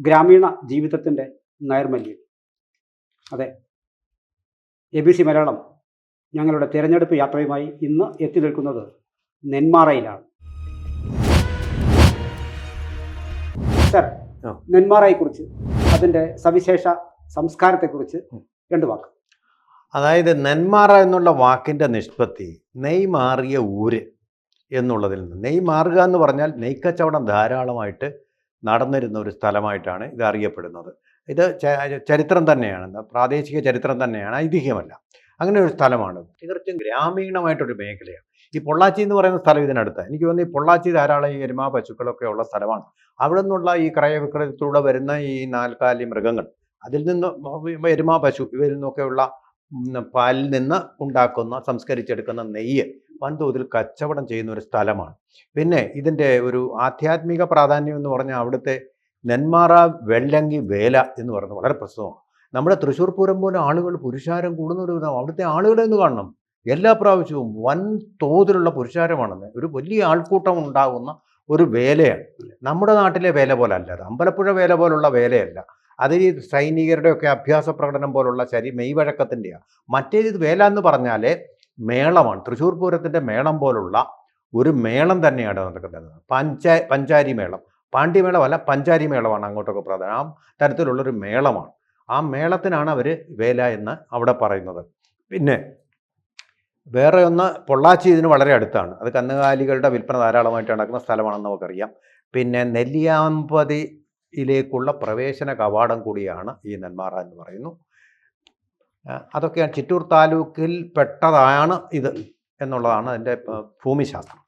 ഗ്രാമീണ ജീവിതത്തിന്റെ നൈർമല്യം. അതെ. എ ബി സി മലയാളം ഞങ്ങളുടെ തിരഞ്ഞെടുപ്പ് യാത്രയുമായി ഇന്ന് എത്തി നിൽക്കുന്നത് നെന്മാറയിലാണ്. സർ നെന്മാറയെ കുറിച്ച് അതിന്റെ സവിശേഷ സംസ്കാരത്തെക്കുറിച്ച് രണ്ട് വാക്ക്. അതായത് നെന്മാറ എന്നുള്ള വാക്കിന്റെ നിഷ്പത്തി നെയ് മാറിയ ഊര് എന്നുള്ളതിൽ നിന്ന്. നെയ് മാറുക എന്ന് പറഞ്ഞാൽ നെയ്ക്കച്ചവടം ധാരാളമായിട്ട് നടന്നിരുന്ന ഒരു സ്ഥലമായിട്ടാണ് ഇത് അറിയപ്പെടുന്നത്. ഇത് ചരിത്രം തന്നെയാണ്. പ്രാദേശിക ചരിത്രം തന്നെയാണ് ഐതിഹ്യമല്ല. അങ്ങനെ ഒരു സ്ഥലമാണ്. തീർച്ചയായും ഗ്രാമീണമായിട്ടൊരു മേഖലയാണ്. ഈ പൊള്ളാച്ചി എന്ന് പറയുന്ന സ്ഥലം ഇതിനടുത്ത്. എനിക്ക് തോന്നുന്നു ഈ പൊള്ളാച്ചി ധാരാളം ഈ എരുമ പശുക്കളൊക്കെ ഉള്ള സ്ഥലമാണ്. അവിടെ നിന്നുള്ള ഈ ക്രയവിക്രയത്തിലൂടെ വരുന്ന ഈ നാൽക്കാലി മൃഗങ്ങൾ അതിൽ നിന്ന് എരുമ പശു ഇവയിൽ നിന്നൊക്കെയുള്ള പാലിൽ നിന്ന് ഉണ്ടാക്കുന്ന സംസ്കരിച്ചെടുക്കുന്ന നെയ്യ് വൻതോതിൽ കച്ചവടം ചെയ്യുന്ന ഒരു സ്ഥലമാണ്. പിന്നെ ഇതിന്റെ ഒരു ആധ്യാത്മിക പ്രാധാന്യം എന്ന് പറഞ്ഞാൽ അവിടുത്തെ നെന്മാറ വെള്ളങ്ങി വേല എന്ന് പറയുന്നത് വളരെ പ്രസിദ്ധമാണ്. നമ്മുടെ തൃശ്ശൂർ പൂരം പോലെ ആളുകൾ പുരുഷാരം കൂടുന്ന ഒരു ഇതാണ്. അവിടുത്തെ ആളുകളെ ഒന്ന് കാണണം. എല്ലാ പ്രാവശ്യവും വൻ തോതിലുള്ള പുരുഷാരമാണെന്ന്. ഒരു വലിയ ആൾക്കൂട്ടം ഉണ്ടാകുന്ന ഒരു വേലയാണ്. നമ്മുടെ നാട്ടിലെ വേല പോലെ അല്ല. അത് അമ്പലപ്പുഴ വേല പോലുള്ള വേലയല്ല. അത് ഈ സൈനികരുടെയൊക്കെ അഭ്യാസ പ്രകടനം പോലുള്ള ശരി മെയ്വഴക്കത്തിന്റെയാണ് മറ്റേത് വേല എന്ന് പറഞ്ഞാൽ മേളമാണ്. തൃശ്ശൂർ പൂരത്തിന്റെ മേളം പോലുള്ള ഒരു മേളം തന്നെയാണ് നടക്കുന്നത്. പഞ്ചാ പഞ്ചാരി മേളം. പാണ്ഡ്യമേളമല്ല പഞ്ചാരി മേളമാണ് അങ്ങോട്ടൊക്കെ പ്രധാനം ആ തരത്തിലുള്ളൊരു മേളമാണ്. ആ മേളത്തിനാണ് അവർ വേല എന്ന് അവിടെ പറയുന്നത്. പിന്നെ വേറെ ഒന്ന് പൊള്ളാച്ചി ഇതിന് വളരെ അടുത്താണ്. അത് കന്നുകാലികളുടെ വിൽപ്പന ധാരാളമായിട്ട് നടക്കുന്ന സ്ഥലമാണെന്ന് നമുക്കറിയാം. പിന്നെ നെല്ലിയാമ്പതിയിലേക്കുള്ള പ്രവേശന കവാടം കൂടിയാണ് ഈ നെന്മാറ എന്ന് പറയുന്നു. അതൊക്കെയാണ് ചിറ്റൂർ താലൂക്കിൽ പെട്ടതാണ് ഇത് എന്നുള്ളതാണ് അതിന്റെ ഭൂമിശാസ്ത്രം.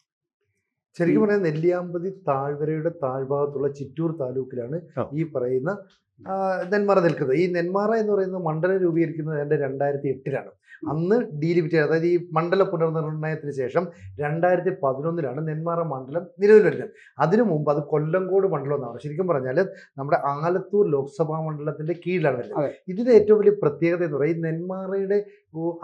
ശരിക്കും പറഞ്ഞാൽ നെല്ലിയാമ്പതി താഴ്വരയുടെ താഴ്ഭാഗത്തുള്ള ചിറ്റൂർ താലൂക്കിലാണ് ഈ പറയുന്ന നെന്മാറ നിൽക്കുന്നത്. ഈ നെന്മാറ എന്ന് പറയുന്ന മണ്ഡലം രൂപീകരിക്കുന്നത് എന്റെ രണ്ടായിരത്തി എട്ടിലാണ് അന്ന് ഡീലിമിറ്റ് അതായത് ഈ മണ്ഡല പുനർനിർണയത്തിന് ശേഷം രണ്ടായിരത്തി പതിനൊന്നിലാണ് നെന്മാറ മണ്ഡലം നിലവിൽ വരുന്നത്. അതിനു മുമ്പ് അത് കൊല്ലങ്കോട് മണ്ഡലം എന്നാണ്. ശരിക്കും പറഞ്ഞാൽ നമ്മുടെ ആലത്തൂർ ലോക്സഭാ മണ്ഡലത്തിന്റെ കീഴിലാണ് വരുന്നത്. ഇതിന്റെ ഏറ്റവും വലിയ പ്രത്യേകത എന്ന് പറയുന്നത് ഈ നെന്മാറയുടെ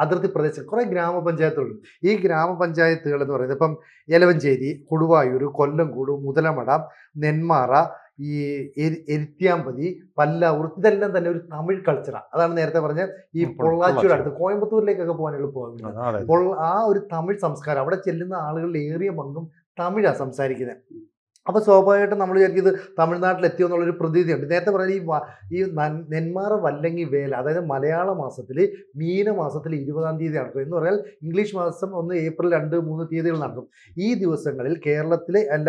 അതിർത്തി പ്രദേശം. കുറേ ഗ്രാമപഞ്ചായത്തുകളുണ്ട്. ഈ ഗ്രാമപഞ്ചായത്തുകൾ എന്ന് പറയുന്നത് ഇപ്പം എലവഞ്ചേരി കൊടുവായൂർ കൊല്ലംകോട് മുതലമട നെന്മാറ ഈ എരി എരിത്യാമ്പതി പല്ലാവൂർ ഇതെല്ലാം തന്നെ ഒരു തമിഴ് കൾച്ചറാണ് അതാണ് നേരത്തെ പറഞ്ഞ ഈ പൊള്ളാച്ചിയുടെ. പൊള്ളാച്ചി. അടുത്ത് കോയമ്പത്തൂരിലേക്കൊക്കെ പോകാൻ എളുപ്പമാണ് ആ ഒരു തമിഴ് സംസ്കാരം അവിടെ ചെല്ലുന്ന ആളുകളിൽ ഏറിയ പങ്കും തമിഴാണ് സംസാരിക്കുന്നത് അപ്പോൾ സ്വാഭാവികമായിട്ടും നമ്മൾ വിചാരിക്കും ഇത് തമിഴ്നാട്ടിൽ എത്തിയോ എന്നുള്ളൊരു പ്രതീതിയുണ്ട്. നേരത്തെ പറഞ്ഞ ഈ ഈ നെന്മാറ വല്ലങ്ങി വേല അതായത് മലയാള മാസത്തിൽ മീന മാസത്തിൽ ഇരുപതാം തീയതി നടക്കും. എന്ന് പറഞ്ഞാൽ ഇംഗ്ലീഷ് മാസം ഒന്ന് ഏപ്രിൽ രണ്ട് മൂന്ന് തീയതികൾ നടക്കും. ഈ ദിവസങ്ങളിൽ കേരളത്തിലെ അല്ല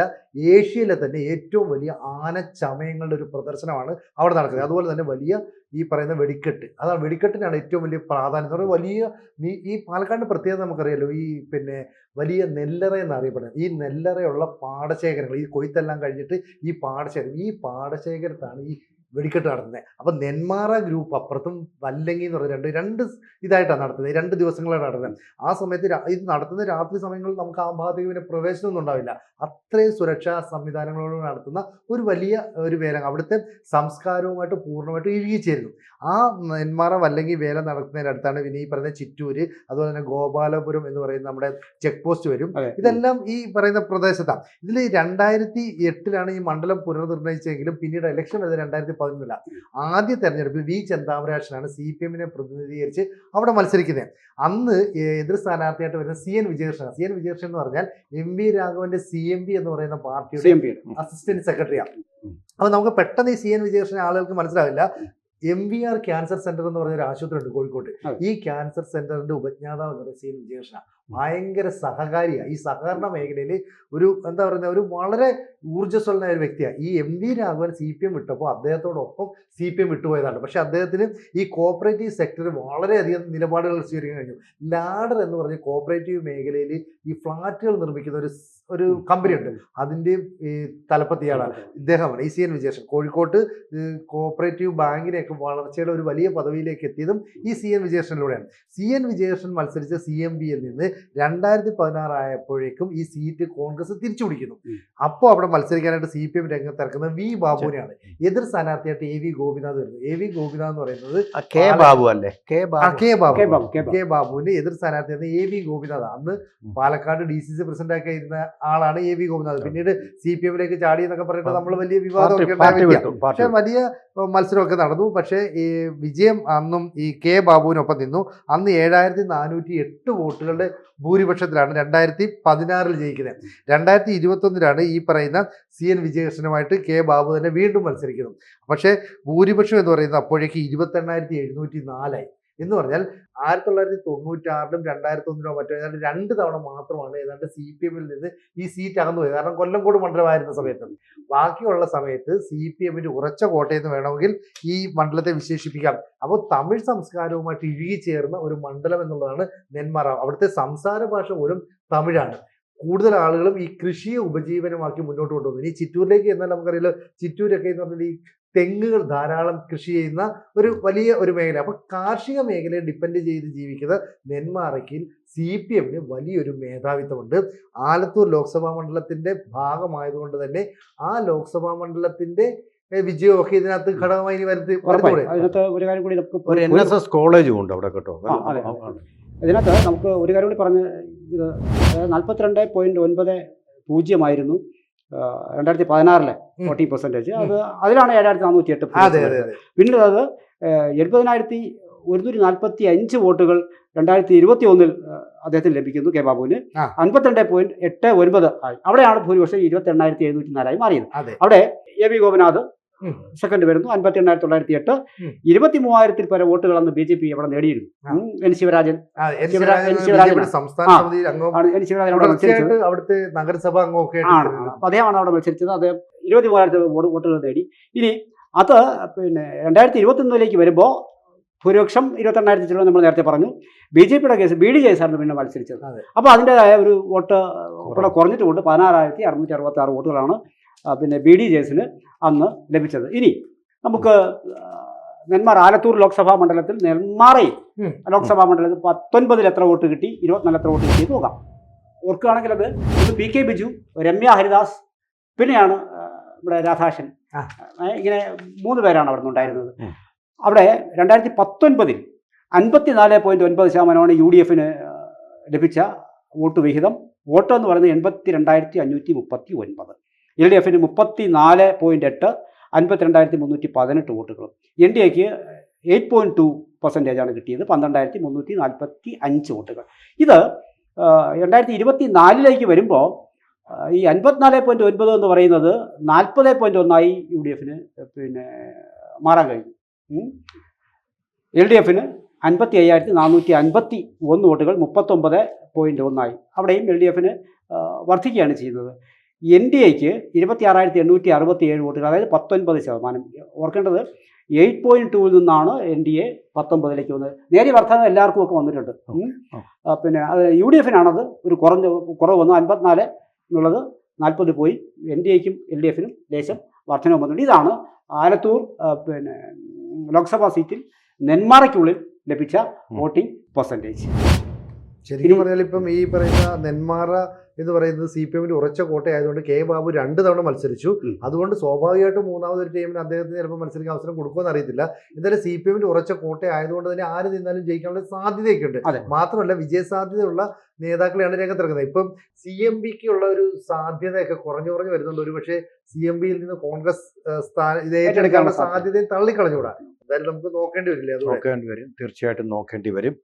ഏഷ്യയിലെ തന്നെ ഏറ്റവും വലിയ ആനച്ചമയങ്ങളുടെ ഒരു പ്രദർശനമാണ് അവിടെ നടക്കുന്നത്. അതുപോലെ തന്നെ വലിയ ഈ പറയുന്ന വെടിക്കെട്ട്. അതാണ് വെടിക്കെട്ടിനാണ് ഏറ്റവും വലിയ പ്രാധാന്യം. എന്ന് പറയുന്നത് വലിയ നീ ഈ പാലക്കാട് പ്രത്യേകത നമുക്കറിയാലോ. ഈ പിന്നെ വലിയ നെല്ലറ എന്നറിയപ്പെടുന്നത്. ഈ നെല്ലറയുള്ള പാടശേഖരങ്ങൾ ഈ കൊയ്ത്തെല്ലാം കഴിഞ്ഞിട്ട് ഈ പാടശേഖരം ഈ പാടശേഖരത്താണ് ഈ വെടിക്കെട്ട് നടത്തുന്നത് അപ്പം നെന്മാറ ഗ്രൂപ്പ് അപ്പുറത്തും വല്ലങ്ങി എന്ന് പറയുന്നത് രണ്ട് രണ്ട് ഇതായിട്ടാണ് നടത്തുന്നത്. രണ്ട് ദിവസങ്ങളാണ് നടത്തുന്നത്. ആ സമയത്ത് ഇത് നടത്തുന്ന രാത്രി സമയങ്ങളിൽ നമുക്ക് ആ ഭാഗത്തേക്ക് പിന്നെ പ്രവേശനമൊന്നും ഉണ്ടാവില്ല. അത്രയും സുരക്ഷാ സംവിധാനങ്ങളോട് നടത്തുന്ന ഒരു വലിയ ഒരു വേല അവിടുത്തെ സംസ്കാരവുമായിട്ട് പൂർണമായിട്ട് ഇഴുകിച്ചേരുന്നു. ആ നെന്മാറ വല്ലങ്ങി വേല നടത്തുന്നതിനടുത്താണ് പിന്നെ ഈ പറയുന്ന ചിറ്റൂര് അതുപോലെ തന്നെ ഗോപാലപുരം എന്ന് പറയുന്ന നമ്മുടെ ചെക്ക് പോസ്റ്റ് വരും. ഇതെല്ലാം ഈ പറയുന്ന പ്രദേശത്താണ്. ഇതിൽ രണ്ടായിരത്തി എട്ടിലാണ് ഈ മണ്ഡലം പുനർനിർണയിച്ചെങ്കിലും പിന്നീട് ഇലക്ഷൻ അത് രണ്ടായിരത്തി പതിനൊന്നിലാണ് ആദ്യ തെരഞ്ഞെടുപ്പിൽ വി ചെന്താമരാജനാണ് സി പി എമ്മിനെ പ്രതിനിധീകരിച്ച് അവിടെ മത്സരിക്കുന്നത് അന്ന് എതിർ സ്ഥാനാർത്ഥിയായിട്ട് വരുന്ന C N Vijayakrishnan C N Vijayakrishnan എന്ന് പറഞ്ഞാൽ എം വി രാഘവന്റെ സി എം പി എന്ന് പറയുന്ന പാർട്ടിയുടെ അസിസ്റ്റന്റ് സെക്രട്ടറിയാണ്. അപ്പൊ നമുക്ക് പെട്ടെന്ന് ഈ സി എൻ വിജയകൃഷ്ണൻ ആളുകൾക്ക് മനസ്സിലാവില്ല. M V R cancer center എന്ന് പറഞ്ഞ ഒരു ആശുപത്രി ഉണ്ട് കോഴിക്കോട്ട് ഈ ക്യാൻസർ സെന്ററിന്റെ ഉപജ്ഞാതാവ് എന്ന് പറയുന്നത് സി എൻ വിജയകൃഷ്ണ ഭയങ്കര സഹകാരിയാണ് ഈ സഹകരണ മേഖലയിൽ ഒരു എന്താ പറയുന്നത് ഒരു വളരെ ഊർജസ്വലനായ ഒരു വ്യക്തിയാണ് ഈ M V Raghavan C P M വിട്ടപ്പോൾ അദ്ദേഹത്തോടൊപ്പം സി പി എം വിട്ടുപോയതാണ്. പക്ഷേ അദ്ദേഹത്തിന് ഈ കോപ്പറേറ്റീവ് സെക്ടറിൽ വളരെയധികം നിലപാടുകൾ സ്വീകരിക്കാൻ കഴിഞ്ഞു. ലാഡർ എന്ന് പറഞ്ഞ കോപ്പറേറ്റീവ് മേഖലയിൽ ഈ ഫ്ലാറ്റുകൾ നിർമ്മിക്കുന്ന ഒരു ഒരു കമ്പനി ഉണ്ട് അതിന്റെ ഈ തലപ്പത്തിയാളാണ് ഇദ്ദേഹമാണ്. ഇ സി എൻ വിജയകൃഷ്ണൻ. കോഴിക്കോട്ട് കോപ്പറേറ്റീവ് ബാങ്കിനെയൊക്കെ വളർച്ചയുടെ ഒരു വലിയ പദവിയിലേക്ക് എത്തിയതും ഈ സി എൻ വിജയകൃഷ്ണനിലൂടെയാണ്. സി എൻ വിജയകൃഷ്ണൻ മത്സരിച്ച സി എം ബിയിൽ നിന്ന് രണ്ടായിരത്തി പതിനാറ് ആയപ്പോഴേക്കും ഈ സീറ്റ് കോൺഗ്രസ് തിരിച്ചു പിടിക്കുന്നു. അപ്പോൾ അവിടെ മത്സരിക്കാനായിട്ട് സി പി എം രംഗത്തിറക്കുന്നത് വി ബാബുവിനെയാണ്. എതിർ സ്ഥാനാർത്ഥിയായിട്ട് എ വി ഗോപിനാഥ് വരുന്നത്. എ വി ഗോപിനാഥ് എന്ന് പറയുന്നത് കെ ബാബു അല്ലേ? K Babu. K Babu. K Babu, K Babu. K ബാബുവിന്റെ എതിർ സ്ഥാനാർത്ഥിയാണ് എ വി ഗോപിനാഥ്. അന്ന് Palakkad D C C president ഒക്കെ ഇരുന്ന ആളാണ് എ വി ഗോപിനാഥ്. പിന്നീട് സി പി എമ്മിലേക്ക് ചാടി എന്നൊക്കെ പറഞ്ഞിട്ട് നമ്മൾ വലിയ വിവാദമൊക്കെ പാർട്ടി പക്ഷെ വലിയ മത്സരമൊക്കെ നടന്നു. പക്ഷേ ഈ വിജയം അന്നും ഈ കെ ബാബുവിനൊപ്പം നിന്നു. അന്ന് ഏഴായിരത്തി നാനൂറ്റി എട്ട് വോട്ടുകളുടെ ഭൂരിപക്ഷത്തിലാണ് രണ്ടായിരത്തി പതിനാറിൽ ജയിക്കുന്നത്. രണ്ടായിരത്തി ഇരുപത്തൊന്നിലാണ് ഈ പറയുന്ന സി എൻ വിജയകൃഷ്ണനുമായിട്ട് കെ ബാബു തന്നെ വീണ്ടും മത്സരിക്കുന്നത്. പക്ഷേ ഭൂരിപക്ഷം എന്ന് പറയുന്നത് അപ്പോഴേക്ക് ഇരുപത്തെണ്ണായിരത്തി എഴുന്നൂറ്റി നാലായി എന്ന് പറഞ്ഞാൽ ആയിരത്തി തൊള്ളായിരത്തി തൊണ്ണൂറ്റാറിലും രണ്ടായിരത്തി ഒന്നിലോ മറ്റോ ഏതാണ്ട് രണ്ട് തവണ മാത്രമാണ് ഏതാണ്ട് സി പി എമ്മിൽ നിന്ന് ഈ സീറ്റ് അകന്നു പോയത്. കാരണം കൊല്ലംകോട് മണ്ഡലമായിരുന്ന സമയത്ത്. ബാക്കിയുള്ള സമയത്ത് സി പി എമ്മിന്റെ ഉറച്ച കോട്ടയെന്ന് വേണമെങ്കിൽ ഈ മണ്ഡലത്തെ വിശേഷിപ്പിക്കാം. അപ്പോൾ തമിഴ് സംസ്കാരവുമായിട്ട് ഇഴുകി ചേർന്ന ഒരു മണ്ഡലം എന്നുള്ളതാണ് നെന്മാറ. അവിടുത്തെ സംസാര ഭാഷ പോലും തമിഴാണ്. കൂടുതൽ ആളുകളും ഈ കൃഷിയെ ഉപജീവനമാക്കി മുന്നോട്ട് കൊണ്ടുപോകുന്നു ഇനി ചിറ്റൂരിലേക്ക് എന്നാൽ നമുക്കറിയാലോ ചിറ്റൂരൊക്കെ എന്ന് പറഞ്ഞാൽ ഈ തെങ്ങുകൾ ധാരാളം കൃഷി ചെയ്യുന്ന ഒരു വലിയ ഒരു മേഖല. അപ്പൊ കാർഷിക മേഖലയെ ഡിപ്പെൻഡ് ചെയ്ത് ജീവിക്കുന്ന നെന്മാറയ്ക്കിൽ സി പി എമ്മിന് വലിയൊരു മേധാവിത്വമുണ്ട്. ആലത്തൂർ ലോക്സഭാ മണ്ഡലത്തിന്റെ ഭാഗമായതുകൊണ്ട് തന്നെ ആ ലോക്സഭാ മണ്ഡലത്തിന്റെ വിജയമൊക്കെ ഇതിനകത്ത് ഘടകമായി ഇനി വരുത്തി അതിനകത്ത് ഒരു കാര്യം കൂടി നമുക്ക് ഒരു എൻ എസ് എസ് കോളേജും ഉണ്ട് അവിടെ കേട്ടോ. ഇതിനകത്ത് നമുക്ക് ഒരു കാര്യം കൂടി പറഞ്ഞ് ഇത് നാൽപ്പത്തിരണ്ട് പോയിന്റ് ഒൻപത് പൂജ്യമായിരുന്നു രണ്ടായിരത്തി പതിനാറിലെ. ഫോർട്ടി പെർസെന്റേജ് അത് അതിലാണ് ഏഴായിരത്തി നാനൂറ്റി എട്ട് പിന്നീട് അത് എഴുപതിനായിരത്തി ഒരുന്നൂറ്റി നാൽപ്പത്തി അഞ്ച് വോട്ടുകൾ രണ്ടായിരത്തി ഇരുപത്തി ഒന്നിൽ അദ്ദേഹത്തിന് ലഭിക്കുന്നു കെ ബാബുവിന്. അൻപത്തിരണ്ട് പോയിന്റ് എട്ട് ഒൻപത് ആയി അവിടെയാണ് ഭൂരിപക്ഷം ഇരുപത്തി എണ്ണായിരത്തി എഴുന്നൂറ്റി നാലായി മാറിയത് അവിടെ എ വി ഗോപനാഥ്. സെക്കൻഡ് വരുന്നു. അൻപത്തി എണ്ണായിരത്തി തൊള്ളായിരത്തി എട്ട്. ഇരുപത്തി മൂവായിരത്തിൽ പല വോട്ടുകൾ അന്ന് ബി ജെ പി അവിടെ നേടിയിരുന്നു എൻ ശിവരാജൻ എൻ ശിവരാജൻ അവിടുത്തെ നഗരസഭ അംഗമൊക്കെ അദ്ദേഹമാണ് അവിടെ മത്സരിച്ചത്. അദ്ദേഹം ഇരുപത്തി മൂവായിരത്തി വോട്ടുകൾ നേടി. ഇനി അത് പിന്നെ രണ്ടായിരത്തി ഇരുപത്തി ഒന്നിലേക്ക് വരുമ്പോൾ ഭൂരിപക്ഷം ഇരുപത്തെണ്ണായിരത്തി ചിലവ് നമ്മൾ നേരത്തെ പറഞ്ഞു. ബി ജെ പിയുടെ കേസ് ബി ഡി ജെസായിരുന്നു പിന്നെ മത്സരിച്ചത്. അപ്പോൾ അതിന്റെതായ ഒരു വോട്ട് കൂടെ കുറഞ്ഞിട്ടുമുണ്ട് പതിനാറായിരത്തി അറുന്നൂറ്റി അറുപത്തി ആറ് വോട്ടുകളാണ് പിന്നെ ബി ഡി ജെസിന് അന്ന് ലഭിച്ചത്. ഇനി നമുക്ക് നെന്മാറ ആലത്തൂർ ലോക്സഭാ മണ്ഡലത്തിൽ നെന്മാറയിൽ ലോക്സഭാ മണ്ഡലത്തിൽ പത്തൊൻപതിൽ എത്ര വോട്ട് കിട്ടി? ഇരുപത്തിനാല് എത്ര വോട്ട് കിട്ടി നോക്കാം. ഓർക്കുകയാണെങ്കിൽ അത് ഇത് പി കെ ബിജു രമ്യ ഹരിദാസ് പിന്നെയാണ് നമ്മുടെ. ആ, ഇങ്ങനെ മൂന്ന് പേരാണ് അവിടെ നിന്നുണ്ടായിരുന്നത് അവിടെ രണ്ടായിരത്തി പത്തൊൻപതിൽ അൻപത്തിനാല് പോയിന്റ് ഒൻപത് ശതമാനമാണ് യു ഡി എഫിന് ലഭിച്ച വോട്ട് വിഹിതം. വോട്ട് എന്ന് പറയുന്നത് എൺപത്തി രണ്ടായിരത്തി അഞ്ഞൂറ്റി മുപ്പത്തി ഒൻപത്. എൽ ഡി എഫിന് മുപ്പത്തി നാല് പോയിന്റ് എട്ട് അൻപത്തിരണ്ടായിരത്തി മുന്നൂറ്റി പതിനെട്ട് വോട്ടുകളും. എൻ ഡി എക്ക് എയ്റ്റ് പോയിന്റ് ടു പെർസെന്റേജാണ് കിട്ടിയത് പന്ത്രണ്ടായിരത്തി മുന്നൂറ്റി നാൽപ്പത്തി അഞ്ച് വോട്ടുകൾ. ഇത് രണ്ടായിരത്തി ഇരുപത്തി നാലിലേക്ക് വരുമ്പോൾ ഈ അൻപത്തിനാല് പോയിന്റ് ഒൻപത് എന്ന് പറയുന്നത് നാൽപ്പത് പോയിന്റ് ഒന്നായി യു ഡി എഫിന് പിന്നെ മാറാൻ കഴിഞ്ഞു. എൽ ഡി എഫിന് അൻപത്തി അയ്യായിരത്തി നാനൂറ്റി അൻപത്തി ഒന്ന് വോട്ടുകൾ മുപ്പത്തൊമ്പത് പോയിന്റ് ഒന്നായി. അവിടെയും എൽ ഡി എഫിന് വർദ്ധിക്കുകയാണ് ചെയ്യുന്നത്. എൻ ഡി എക്ക് ഇരുപത്തി ആറായിരത്തി എണ്ണൂറ്റി അറുപത്തി ഏഴ് വോട്ടുകൾ അതായത് പത്തൊൻപത് ശതമാനം. ഓർക്കേണ്ടത് എയ്റ്റ് പോയിന്റ് ടൂവിൽ നിന്നാണ് എൻ ഡി എ പത്തൊമ്പതിലേക്ക് വന്നത്. നേരിയ വർധന എല്ലാവർക്കും ഒക്കെ വന്നിട്ടുണ്ട്. പിന്നെ അത് യു ഡി എഫിനാണത്. ഒരു കുറഞ്ഞ കുറവ് വന്നു. അൻപത്തിനാല് എന്നുള്ളത് നാൽപ്പത് പോയി. എൻ ഡി എക്കും എൽ ഡി എഫിനും ലേശം വർധന വന്നിട്ടുണ്ട്. ഇതാണ് ആലത്തൂർ പിന്നെ ലോക്സഭാ സീറ്റിൽ നെന്മാറയ്ക്കുള്ളിൽ ലഭിച്ച വോട്ടിംഗ് പെർസെന്റേജ് ശരിക്കും പറഞ്ഞാൽ ഇപ്പം ഈ പറയുന്ന നെന്മാറ എന്ന് പറയുന്നത് സി പി എമ്മിന്റെ ഉറച്ച കോട്ടയായതുകൊണ്ട് കെ ബാബു രണ്ട് തവണ മത്സരിച്ചു. അതുകൊണ്ട് സ്വാഭാവികമായിട്ടും മൂന്നാമതൊരു ടീമിന് അദ്ദേഹത്തിന് ചിലപ്പോൾ മത്സരിക്കാൻ അവസരം കൊടുക്കുമെന്ന് അറിയത്തില്ല. എന്തായാലും സി പി എമ്മിന്റെ ഉറച്ച കോട്ട ആയതുകൊണ്ട് തന്നെ ആര് നിന്നാലും ജയിക്കാനുള്ള സാധ്യതയൊക്കെ ഉണ്ട്. മാത്രമല്ല വിജയസാധ്യതയുള്ള നേതാക്കളെയാണ് രംഗത്തിറക്കുന്നത് ഇപ്പം സി എം പിക്ക് ഉള്ള ഒരു സാധ്യതയൊക്കെ കുറഞ്ഞു കുറഞ്ഞു വരുന്നുണ്ട്. ഒരു പക്ഷേ സി എം പിയിൽ നിന്ന് കോൺഗ്രസ് സ്ഥാനം ഇത് ഏറ്റെടുക്കാനുള്ള സാധ്യതയും തള്ളിക്കളഞ്ഞുകൂടാ. എന്തായാലും നമുക്ക് നോക്കേണ്ടി വരില്ലേ നോക്കേണ്ടി വരും. തീർച്ചയായിട്ടും നോക്കേണ്ടി വരും.